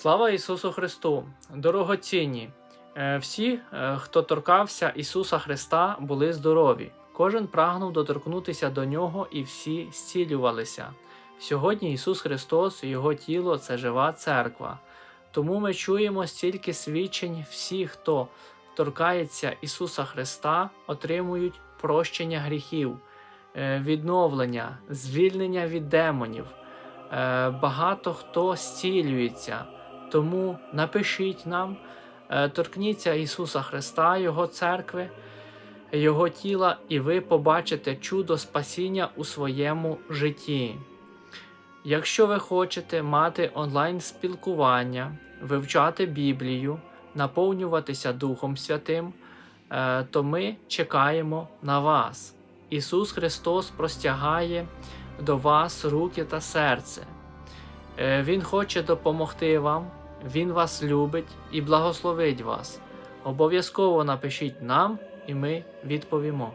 Слава Ісусу Христу! Дорогоцінні! Е, Всі, е, хто торкався Ісуса Христа, були здорові. Кожен прагнув доторкнутися до Нього і всі зцілювалися. Сьогодні Ісус Христос Його тіло це жива церква. Тому ми чуємо стільки свідчень, всі, хто торкається Ісуса Христа, отримують прощення гріхів, е, відновлення, звільнення від демонів. Багато хто зцілюється. Тому напишіть нам, е, торкніться Ісуса Христа, Його церкви, Його тіла, і ви побачите чудо спасіння у своєму житті. Якщо ви хочете мати онлайн спілкування, вивчати Біблію, наповнюватися Духом Святим, е, то ми чекаємо на вас. Ісус Христос простягає до вас руки та серце. Е, Він хоче допомогти вам, Він вас любить і благословить вас. Обов'язково напишіть нам, і ми відповімо.